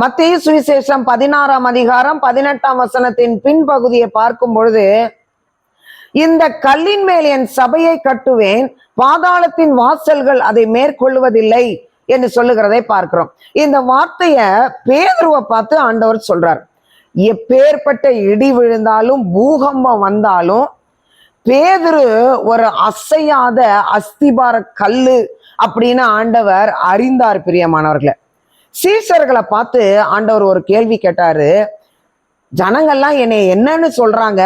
மத்திய சுவிசேஷம் பதினாறாம் அதிகாரம் பதினெட்டாம் வசனத்தின் பின்பகுதியை பார்க்கும் பொழுது இந்த கல்லின் மேல் என் சபையை கட்டுவேன் பாதாளத்தின் வாசல்கள் அதை மேற்கொள்வதில்லை என்று சொல்லுகிறதை பார்க்கிறோம். இந்த வார்த்தைய பேதுருவை பார்த்து ஆண்டவர் சொல்றார். எப்பேற்பட்ட இடி விழுந்தாலும் பூகம்பம் வந்தாலும் பேதுரு ஒரு அசையாத அஸ்திபார கல்லு அப்படின்னு ஆண்டவர் அறிந்தார் பிரியமானவர்களை. சீசர்களை பார்த்து ஆண்டவர் ஒரு கேள்வி கேட்டாரு. ஜனங்கள்லாம் என்னை என்னன்னு சொல்றாங்க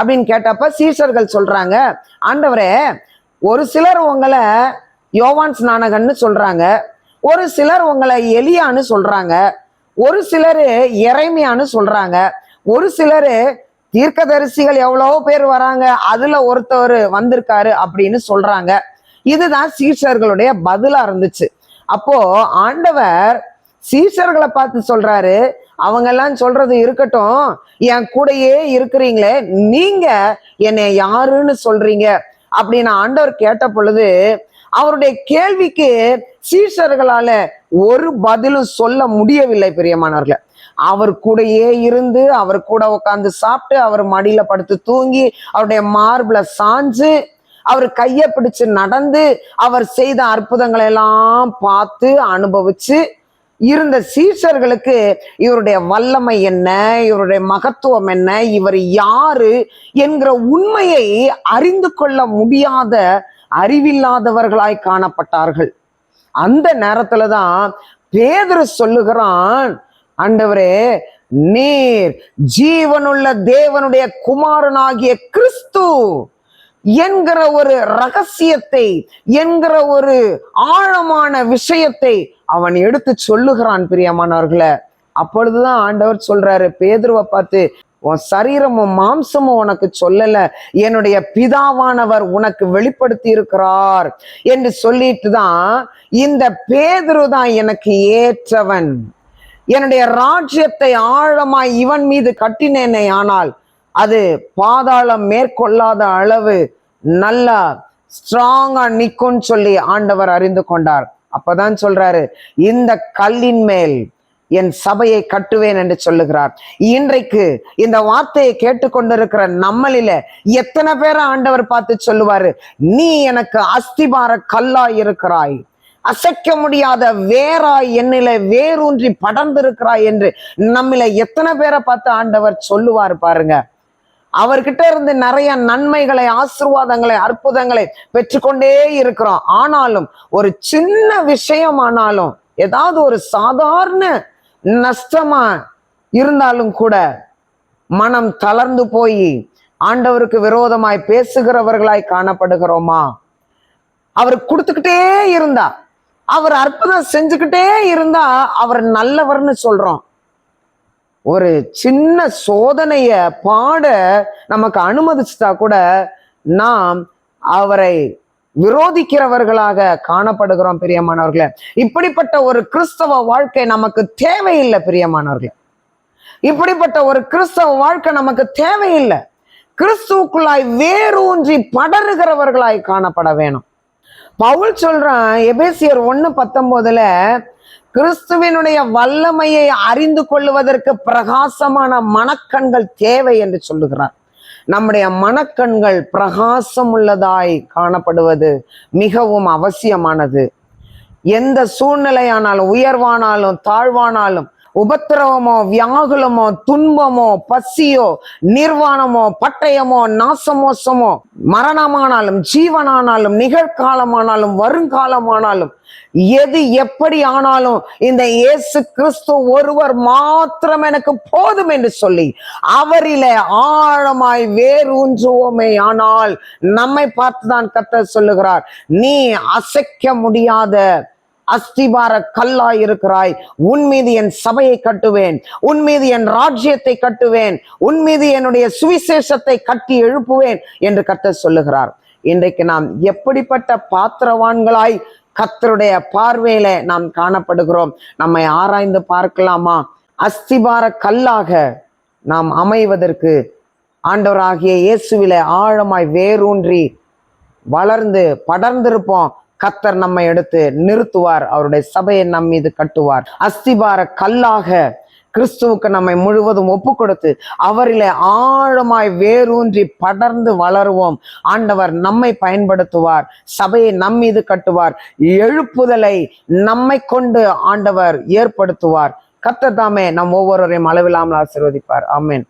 அப்படின்னு கேட்டப்ப சீசர்கள் சொல்றாங்க. ஆண்டவரே ஒரு சிலர் உங்களை யோவான் ஸ்நானகன்னு சொல்றாங்க. ஒரு சிலர் உங்களை எலியான்னு சொல்றாங்க. ஒரு சிலர் இறைமையான்னு சொல்றாங்க. ஒரு சிலர் தீர்க்கதரிசிகள் எவ்வளவோ பேர் வராங்க அதுல ஒருத்தவர் வந்திருக்காரு அப்படின்னு சொல்றாங்க. இதுதான் சீசர்களுடைய பதிலா இருந்துச்சு. அப்போ ஆண்டவர் சீஷர்களை பார்த்து சொல்றாரு அவங்க எல்லாம் சொல்றது இருக்கட்டும் என் கூடயே இருக்கிறீங்களே நீங்க என்னை யாருன்னு சொல்றீங்க அப்படின்னு ஆண்டவர் கேட்ட பொழுது அவருடைய கேள்விக்கு சீஷர்களால ஒரு பதிலும் சொல்ல முடியவில்லை பிரியமானவர்களே. அவர் கூடயே இருந்து அவர் கூட உட்காந்து சாப்பிட்டு அவர் மடியில படுத்து தூங்கி அவருடைய மார்பில் சாஞ்சு அவர் கையை பிடிச்சு நடந்து அவர் செய்த அற்புதங்களை எல்லாம் பார்த்து அனுபவிச்சு இருந்த சீஷர்களுக்கு இவருடைய வல்லமை என்ன இவருடைய மகத்துவம் என்ன இவர் யாரு என்கிற உண்மையை அறிந்து கொள்ள முடியாத அறிவில்லாதவர்களாய் காணப்பட்டார்கள். அந்த நேரத்துல தான் பேதர் சொல்லுகிறான் ஆண்டவரே நீர் ஜீவனுள்ள தேவனுடைய குமாரனாகிய கிறிஸ்து என்கிற ஒரு ரகசியத்தை என்கிற ஒரு ஆழமான விஷயத்தை அவன் எடுத்து சொல்லுகிறான் பிரியமானவர்களை. அப்பொழுதுதான் ஆண்டவர் சொல்றாரு பேதுருவை பார்த்து உன் சரீரமும் மாம்சமும் உனக்கு சொல்லல. என்னுடைய பிதாவானவர் உனக்கு வெளிப்படுத்தி இருக்கிறார் என்று சொல்லிட்டு தான் இந்த பேதுரு தான் எனக்கு ஏற்றவன். என்னுடைய ராஜ்யத்தை ஆழமாய் இவன் மீது கட்டினேனே ஆனால் அது பாதாளம் மேற்கொள்ளாத அளவு நல்லா ஸ்ட்ராங்கா நிற்கும்னு சொல்லி ஆண்டவர் அறிந்து கொண்டார். அப்பதான் சொல்றாரு இந்த கல்லின் மேல் என் சபையை கட்டுவேன் என்று சொல்லுகிறார். இன்றைக்கு இந்த வார்த்தையை கேட்டுக்கொண்டிருக்கிற நம்மளில எத்தனை பேரை ஆண்டவர் பார்த்து சொல்லுவாரு? நீ எனக்கு அஸ்திபார கல்லாய் இருக்கிறாய். அசைக்க முடியாத வேறாய் என்னில வேரூன்றி படர்ந்திருக்கிறாய் என்று நம்மளை எத்தனை பேரை பார்த்து ஆண்டவர் சொல்லுவார் பாருங்க. அவர்கிட்ட இருந்து நிறைய நன்மைகளை ஆசிர்வாதங்களை அற்புதங்களை பெற்றுக்கொண்டே இருக்கிறோம். ஆனாலும் ஒரு சின்ன விஷயமானாலும் ஏதாவது ஒரு சாதாரண நஷ்டமா இருந்தாலும் கூட மனம் தளர்ந்து போய் ஆண்டவருக்கு விரோதமாய் பேசுகிறவர்களாய் காணப்படுகிறோமா? அவர் கொடுத்துக்கிட்டே இருந்தா அவர் அற்புதம் செஞ்சுக்கிட்டே இருந்தா அவர் நல்லவர்னு சொல்றோம். ஒரு சின்ன சோதனைய பாட நமக்கு அனுமதிச்சிட்டா கூட நாம் அவரை விரோதிக்கிறவர்களாக காணப்படுகிறோம் பிரியமானவர்களே. இப்படிப்பட்ட ஒரு கிறிஸ்தவ வாழ்க்கை நமக்கு தேவையில்லை பிரியமானவர்களே. இப்படிப்பட்ட ஒரு கிறிஸ்தவ வாழ்க்கை நமக்கு தேவையில்லை. கிறிஸ்துவுக்குள்ளாய் வேரூன்றி படருகிறவர்களாய் காணப்பட வேணும். பவுல் சொல்றான் எபேசியர் ஒன்னு பத்தொன்பதுல கிறிஸ்துவினுடைய வல்லமையை அறிந்து கொள்வதற்கு பிரகாசமான மனக்கண்கள் தேவை என்று சொல்லுகிறார். நம்முடைய மனக்கண்கள் பிரகாசம் உள்ளதாய் காணப்படுவது மிகவும் அவசியமானது. எந்த சூழ்நிலையானாலும் உயர்வானாலும் தாழ்வானாலும் உபத்திரவமோ வியாகுலமோ துன்பமோ பசியோ நிர்வாணமோ பட்டயமோ நாசமோசமோ மரணமானாலும் ஜீவனானாலும் நிகழ்காலமானாலும் வருங்காலமானாலும் எது எப்படி ஆனாலும் இந்த இயேசு கிறிஸ்து ஒருவர் மாத்திரம் எனக்கு போதும் என்று சொல்லி அவரிலே ஆழமாய் வேரூன்றுவோமே ஆனால் நம்மை பார்த்துதான் கத்த சொல்லுகிறார் நீ அசைக்க முடியாத அஸ்திபார கல்லாய் இருக்கிறாய். உன் மீது என் சபையை கட்டுவேன். உன் மீது என் ராஜ்யத்தை கட்டுவேன். உன் மீது என்னுடைய சுவிசேஷத்தை கட்டி எழுப்புவேன் என்று கத்த சொல்லுகிறார். இன்றைக்கு நாம் எப்படிப்பட்ட பாத்திரவான்களாய் கத்தருடைய பார்வையில நாம் காணப்படுகிறோம். நம்மை ஆராய்ந்து பார்க்கலாமா? அஸ்திபார கல்லாக நாம் அமைவதற்கு ஆண்டவராகிய இயேசுவில ஆழமாய் வேரூன்றி வளர்ந்து படர்ந்திருப்போம். கத்தர் நம்மை எடுத்து நிறுத்துவார். அவருடைய சபையை நம் மீது கட்டுவார். அஸ்திபார கல்லாக கிறிஸ்துவுக்கு நம்மை முழுவதும் ஒப்பு கொடுத்து அவரிலே ஆழமாய் வேரூன்றி படர்ந்து வளருவோம். ஆண்டவர் நம்மை பயன்படுத்துவார். சபையை நம் மீது கட்டுவார். எழுப்புதலை நம்மை கொண்டு ஆண்டவர் ஏற்படுத்துவார். கத்தர் தாமே நம் ஒவ்வொருவரையும் அளவில்லாமல் ஆசீர்வதிப்பார். ஆமேன்.